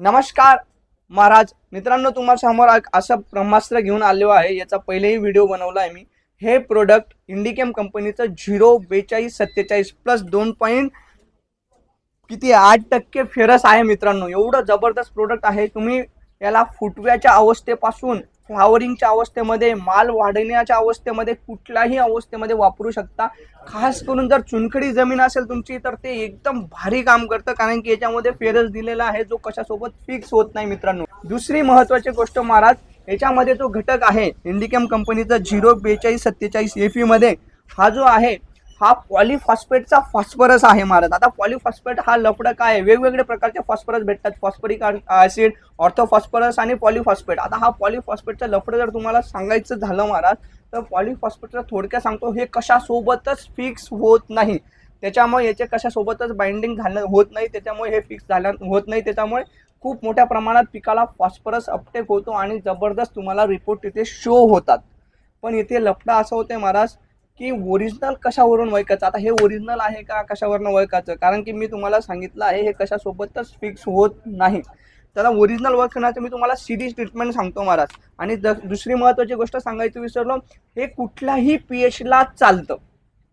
नमस्कार महाराज. मित्रांनो तुम्हाला समोर असं ब्रह्मास्त्र घेऊन आलो आहे. याचा पहिलेही व्हिडिओ बनवला आहे मी. हे प्रोडक्ट इंडिकेम कंपनीचं झिरो बेचाळीस सत्तेचाळीस प्लस दोन पॉईंट किती? आठ टक्के फेरस आहे मित्रांनो. एवढं जबरदस्त प्रोडक्ट आहे. तुम्ही याला फुटव्याच्या अवस्थेपासून फ्लावरिंगच्या अवस्थेमध्ये माल वाढण्याच्या अवस्थेमध्ये कुठल्याही अवस्थेमध्ये वापरू शकता. खास करून जर चुनखडी जमीन असेल तुमची तर ते एकदम भारी काम करतं कारण की याच्यामध्ये फेरस दिलेला आहे जो कशासोबत फिक्स होत नाही मित्रांनो. दुसरी महत्वाची गोष्ट महाराज याच्यामध्ये जो घटक आहे. इंडिकेम कंपनीचा झिरो बेचाळीस सत्तेचाळीस एफमध्ये हा जो आहे हा पॉलिफॉस्फेटचा फॉस्फरस आहे महाराज. आता पॉलिफॉस्फेट हा लफडं काय? आहे वेगवेगळे प्रकारचे फॉस्फरस भेटतात. फॉस्फरिक ऍसिड ऑर्थोफॉस्फरस आणि पॉलिफॉस्फेट. आता हा पॉलिफॉस्फेटचं लफडं जर तुम्हाला सांगायचं झालं महाराज तर पॉलिफॉस्फेटचं थोडक्यात सांगतो हे कशासोबतच फिक्स होत नाही. त्याच्यामुळे याचे कशासोबतच बाइंडिंग झालं होत नाही. त्याच्यामुळे हे फिक्स झालं होत नाही. त्याच्यामुळे खूप मोठ्या प्रमाणात पिकाला फॉस्फरस अपटेक होतो आणि जबरदस्त तुम्हाला रिपोर्ट तिथे शो होतात. पण इथे लफडा असं होते महाराज की ओरिजिनल कशावरून वैकायचं आता हे ओरिजिनल आहे का कशावरनं वैकायचं कारण की मी तुम्हाला सांगितलं आहे हे कशासोबतच फिक्स होत नाही. त्याला ओरिजिनल वर्क करण्याचं मी तुम्हाला सिरीज ट्रीटमेंट सांगतो महाराज. आणि दुसरी महत्त्वाची गोष्ट सांगायची विसरलो हे कुठल्याही पी एचला चालतं.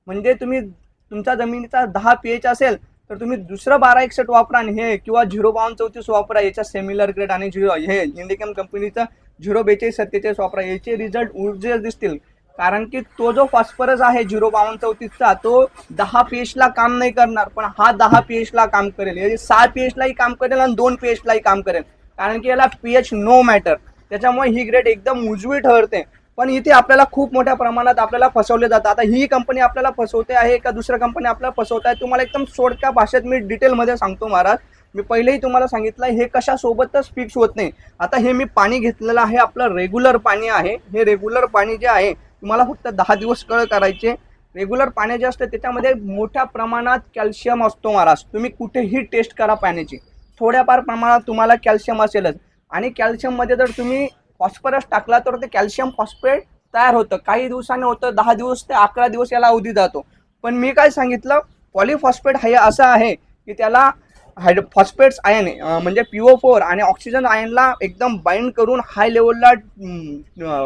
म्हणजे तुम्ही तुमच्या जमिनीचा दहा पी एच असेल तर तुम्ही दुसरं बारा एकसठ वापरा आणि हे किंवा झिरो बावन्न चौतीस वापरा याच्या सेमिलर ग्रेड आणि झिरो हे इंडिकम कंपनीचं झिरो बेचाळीस सत्तेचाळीस वापरा. याचे रिझल्ट ऊर्जे दिसतील. कारण की तो जो फॉस्फरस आहे झिरो बावन्न चौतीसचा तो दहा पी काम नाही करणार पण हा दहा पीएचला काम करेल. सहा पीएचलाही काम करेल आणि दोन पी काम करेल. कारण की याला पी एच नो मॅटर त्याच्यामुळे ही ग्रेड एकदम उजवी ठरते पण इथे आपल्याला खूप मोठ्या प्रमाणात आपल्याला फसवले जातं आता ही कंपनी आपल्याला फसवते आहे का दुसऱ्या कंपनी आपल्याला फसवत आहे तुम्हाला एकदम सोडक्या भाषेत मी डिटेलमध्ये सांगतो महाराज. मी पहिलेही तुम्हाला सांगितलं हे कशासोबतच फिक्स होत नाही. आता हे मी पाणी घेतलेलं आहे आपलं रेग्युलर पाणी आहे. हे रेग्युलर पाणी जे आहे तुम्हाला फक्त दहा दिवस कळ करायचे. रेग्युलर पाणी जे असतं त्याच्यामध्ये मोठ्या प्रमाणात कॅल्शियम असतो महाराज. तुम्ही कुठेही टेस्ट करा पाण्याची. थोड्याफार प्रमाणात तुम्हाला कॅल्शियम असेलच. आणि कॅल्शियममध्ये जर तुम्ही फॉस्फरस टाकला तर ते कॅल्शियम फॉस्फेट तयार होतं. काही दिवसाने होतं दहा दिवस ते अकरा दिवस याला अवधी जातो. पण मी काय सांगितलं पॉलिफॉस्फेट हे असं आहे की त्याला हायड फॉस्फेट्स आयन म्हणजे ओ फोर आणि ऑक्सिजन आयनला एकदम बाइंड करून हाय लेवलला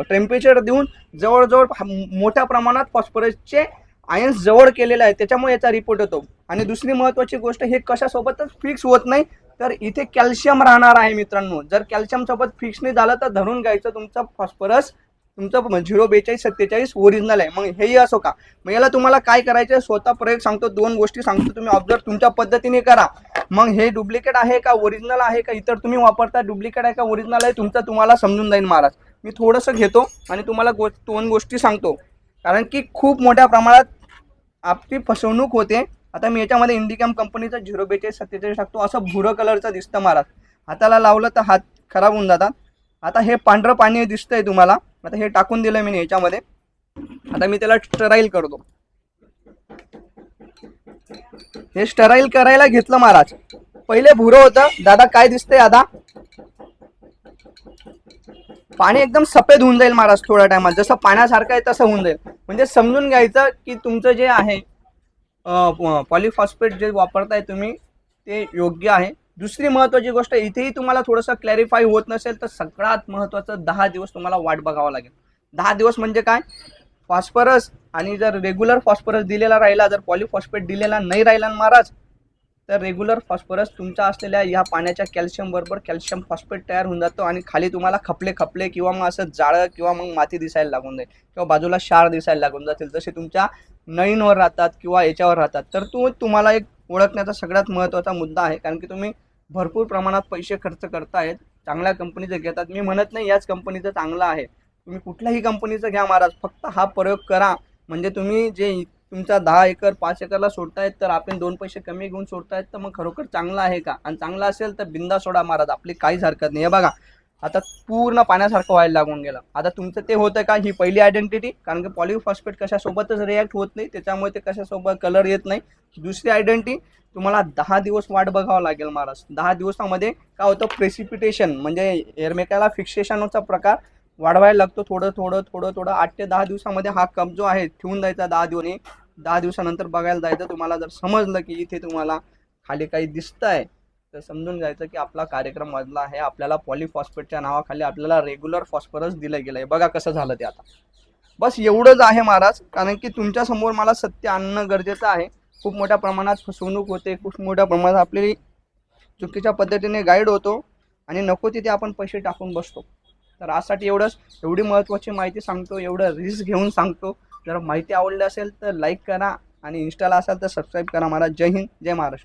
टेम्परेचर देऊन जवळजवळ मोठ्या प्रमाणात फॉस्फरसचे आयन्स जवळ केलेले आहेत. त्याच्यामुळे याचा रिपोर्ट येतो. आणि दुसरी महत्त्वाची गोष्ट हे कशासोबतच फिक्स होत नाही तर इथे कॅल्शियम राहणार आहे मित्रांनो. जर कॅल्शियमसोबत फिक्स नाही झालं तर धरून घ्यायचं तुमचं फॉस्फरस तुमचं झिरो बेचाळीस सत्तेचाळीस ओरिजिनल आहे. मग हेही असो का? मग याला तुम्हाला काय करायचं स्वतः प्रयोग सांगतो दोन गोष्टी सांगतो तुम्ही. ऑब्झर्व तुमच्या पद्धतीने करा. मग हे डुप्लिकेट आहे का ओरिजिनल आहे का? इतर तुम्ही वापरता डुप्लिकेट आहे का ओरिजिनल आहे तुमचं तुम्हाला समजून जाईल महाराज. मी थोडंसं घेतो आणि तुम्हाला गो दोन गोष्टी सांगतो. कारण की खूप मोठ्या प्रमाणात आपली फसवणूक होते. आता मी याच्यामध्ये इंडिकॅम कंपनीचं झिरो बेचाळीस सत्तेचाळीस टाकतो. असं भुरं कलरचं दिसतं महाराज. हाताला लावलं तर हात खराब होऊन जातात. आता हे पांढरं पाणी दिसतंय तुम्हाला. आता हे टाकून दिलं मी याच्यामध्ये. आता मी त्याला ट्राईल करतो. हे स्टराईल करायला घेतलं महाराज. पहिले भुरं होतं. दादा काय दिसतंय आता? पाणी एकदम सफेद होऊन जाईल महाराज थोड्या टायमात जसं पाण्यासारखं आहे तसं होऊन जाईल. म्हणजे समजून घ्यायचं की तुमचं जे आहे पॉलिफॉस्फेट जे वापरताय तुम्ही ते योग्य आहे. दुसरी महत्वाची गोष्ट इथेही तुम्हाला थोडंसं क्लॅरिफाय होत नसेल तर सगळ्यात महत्त्वाचं दहा दिवस तुम्हाला वाट बघावं लागेल. दहा दिवस म्हणजे काय? फॉस्फरस आणि जर रेग्युलर फॉस्फरस दिलेला राहिला जर पॉलिफॉस्फेट दिलेला नाही राहिला महाराज तर रेग्युलर फॉस्फरस तुमच्या असलेल्या ह्या पाण्याच्या कॅल्शियम बरोबर कॅल्शियम फॉस्फेट तयार होऊन जातो आणि खाली तुम्हाला खपले खपले किंवा मग असं जाळं किंवा मग माती दिसायला लागून जाईल किंवा बाजूला क्षार दिसायला लागून जातील. जसे तुमच्या नळींवर राहतात किंवा याच्यावर राहतात. तर तो तुम्हाला एक ओळखण्याचा सगळ्यात महत्त्वाचा मुद्दा आहे. कारण की तुम्ही भरपूर प्रमाणात पैसे खर्च करतायत. चांगल्या कंपनीचं घेतात. मी म्हणत नाही याच कंपनीचं चांगलं आहे. तुम्ही कुठल्याही कंपनीचं घ्या महाराज. फक्त हा प्रयोग करा. म्हणजे तुम्ही जे तुमचा दहा एकर पाच एकरला सोडतायत तर आपण दोन पैसे कमी घेऊन सोडतायत तर मग खरोखर चांगलं आहे का? आणि चांगलं असेल तर बिंदा सोडा महाराज. आपली काहीच हरकत नाही. हे बघा आता पूर्ण पाण्यासारखं व्हायला लागून गेलं. आता तुमचं ते होतं का? ही पहिली आयडेंटिटी कारण की पॉलिफॉस्फेट कशासोबतच रिॲक्ट होत नाही त्याच्यामुळे ते कशासोबत कलर येत नाही. दुसरी आयडेंटिटी तुम्हाला दहा दिवस वाट बघावं लागेल महाराज. दहा दिवसामध्ये काय होतं? प्रेसिपिटेशन म्हणजे एरमेकाला फिक्सेशनचा प्रकार वाढवायला लागतो. थोडं थोडं थोडं थोडं. आठ ते दहा दिवसामध्ये हा कप जो आहे ठेवून जायचा दहा दिवस दहा दिवसानंतर बघायला जायचं. तुम्हाला जर समजलं की इथे तुम्हाला खाली काही दिसतंय तर समजून जायचं की आपला कार्यक्रम वाजला आहे. आपल्याला पॉलिफॉस्फेटच्या नावाखाली आपल्याला रेग्युलर फॉस्फरस दिलं गेलं आहे बघा कसं झालं ते आता. बस एवढंच आहे महाराज. कारण की तुमच्यासमोर मला सत्य आणणं गरजेचं आहे. खूप मोठ्या प्रमाणात फसवणूक होते. खूप मोठ्या प्रमाणात आपली चुकीच्या पद्धतीने गाईड होतो. आणि नको तिथे आपण पैसे टाकून बसतो. तर आजसाठी एवढंच. एवढी महत्त्वाची माहिती सांगतो एवढं रिस्क घेऊन सांगतो. जर माहिती आवडली असेल तर लाईक करा आणि इन्स्टाला असाल तर सबस्क्राईब करा. मला जय हिंद जय महाराष्ट्र.